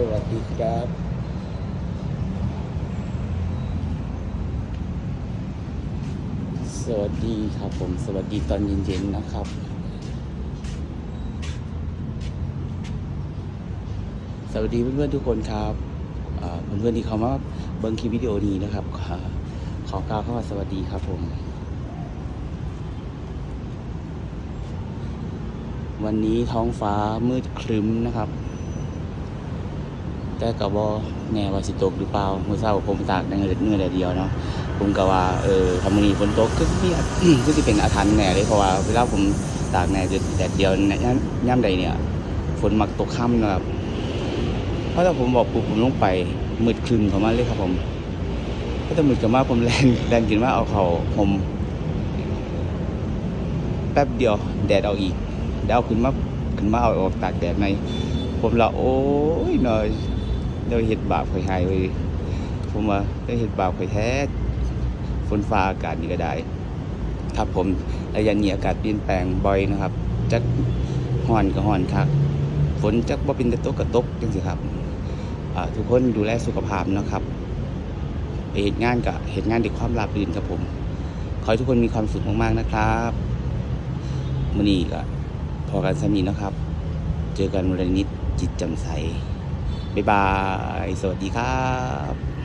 สวัสดีครับสวัสดีครับผมสวัสดีตอนเย็นๆนะครับ สวัสดีเพื่อนๆทุกคนครับอ่าเพื่อนๆที่เขามาเบิ่งคลิปวิดีโอนี้นะครับ ขอขอกล่าวเข้ามาสวัสดีครับผม วันนี้ท้องฟ้ามืดครึ้มนะครับ แต่กับบอแน่ว่าสิตกหรือเปล่าเมื่อเช้าผมตากในเงือเนื้อแต่เดียวเนาะผมก็ว่าเออทำมือนี้ฝนตกก็มีอาก็สิเป็นอาถรรพ์แน่เลยเพราะว่าเวลาผมตากแน่แดดเดียวเนี่ยย่ำใดเนี่ยฝนมักตกค่ำนะครับเพราะถ้าผมบอกปุ๊บผมลงไปมืดครึ้มเข้ามาเลยครับผมก็จะมืดกับมาผมแลนแลนกินว่าเอาเขาผมแป๊บเดียวแดดเอาอีกแดดเอาขึ้นมาขึ้นมาเอาออกตากแดดในผมละโอ้ยหน่อย ได้เห็ดบาปข่อยหายไปผมว่าได้เห็ดบาปข่อยแท้ฝนฟ้าอากาศนี่ก็ได้ครับผมระยะนี้อากาศเปลี่ยนแปลงบ่อยนะครับจักฮ้อนก็ฮ้อนคักฝนจักบ่เป็นกระตกกระตกจังซี่ครับทุกคนดูแลสุขภาพนะครับไปเฮ็ดงานกับเฮ็ดงานด้วยความราบรื่นครับผม ขอให้ทุกคนมีความสุขมากๆนะครับมื้อนี้ก็พอกันสำนี้นะครับ เจอกันวันนิดจิตจำใส บ๊ายบาย สวัสดีครับ